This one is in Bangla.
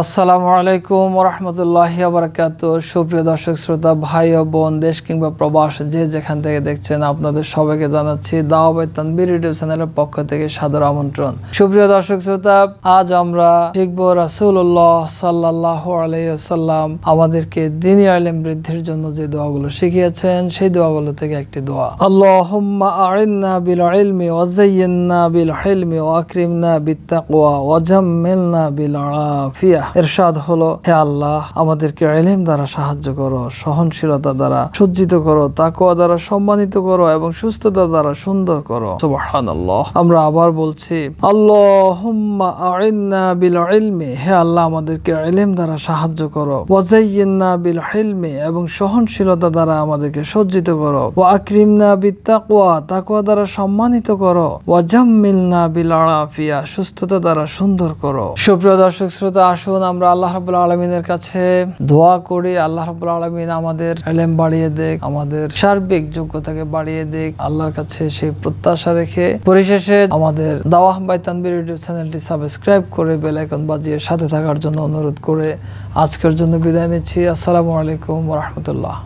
আসসালামু আলাইকুম রহমতুল্লাহ বারাকাত সুপ্রিয় দর্শক, শ্রোতা, ভাই ও বোন, দেশ কিংবা প্রবাস, যে যেখান থেকে দেখছেন, আপনাদের সবাইকে জানাচ্ছি দাওয়াবাই তানবির ইউটিউব চ্যানেলের পক্ষ থেকে সাদর আমন্ত্রণ। সুপ্রিয় দর্শক, শ্রোতা, আজ আমরা শিখব রাসূলুল্লাহ সাল্লাহ আলাইসাল্লাম আমাদেরকে দিনী আলেম বৃদ্ধির জন্য যে দোয়াগুলো শিখিয়েছেন, সেই দোয়াগুলো থেকে একটি দোয়া। আল্লাহুম্মা বিল ইলমি ওয়া বিল হিলমি ওয়া আকরিমনা বিত তাকওয়া ওয়া বিল আফিয়া। ইরশাদ হলো হে আল্লাহ আমাদেরকে ইলম দ্বারা সাহায্য করো সহনশীলতা দ্বারা সজ্জিত করো তাকওয়া দ্বারা সম্মানিত করো এবং সুস্থতা দ্বারা সুন্দর করো। সুবহানাল্লাহ। আমরা আবার বলছি আল্লাহুম্মা আ'iন্না বিল ইলমি। হে আল্লাহ আমাদেরকে ইলম দ্বারা সাহায্য করো। ওয়া বিল হিলমি এবং সহনশীলতা দ্বারা আমাদেরকে সজ্জিত করো। ওয়া আকরিমনা বিত তাকওয়া তাকওয়া দ্বারা সম্মানিত করো। ওয়া জাম্মিলনা বিল আফিয়া সুস্থতা দ্বারা সুন্দর করো। সুপ্রিয় দর্শক শ্রোতা আসুন আমরা আল্লাহ রাবুল্লাহ আলমিনের কাছে দোয়া করি। আল্লাহ রাবুল্লাহ আলমিন আমাদের এলেম বাড়িয়ে দেখ, আমাদের সার্বিক যোগ্যতাকে বাড়িয়ে দেখ। আল্লাহর কাছে সেই প্রত্যাশা রেখে পরিশেষে আমাদের দাওয়াহ বাই তানবির ইউটিউব চ্যানেলটি সাবস্ক্রাইব করে বেল আইকন বাজিয়ে সাথে থাকার জন্য অনুরোধ করে আজকের জন্য বিদায় নিচ্ছি। আসসালামু আলাইকুম রহমতুল্লাহ।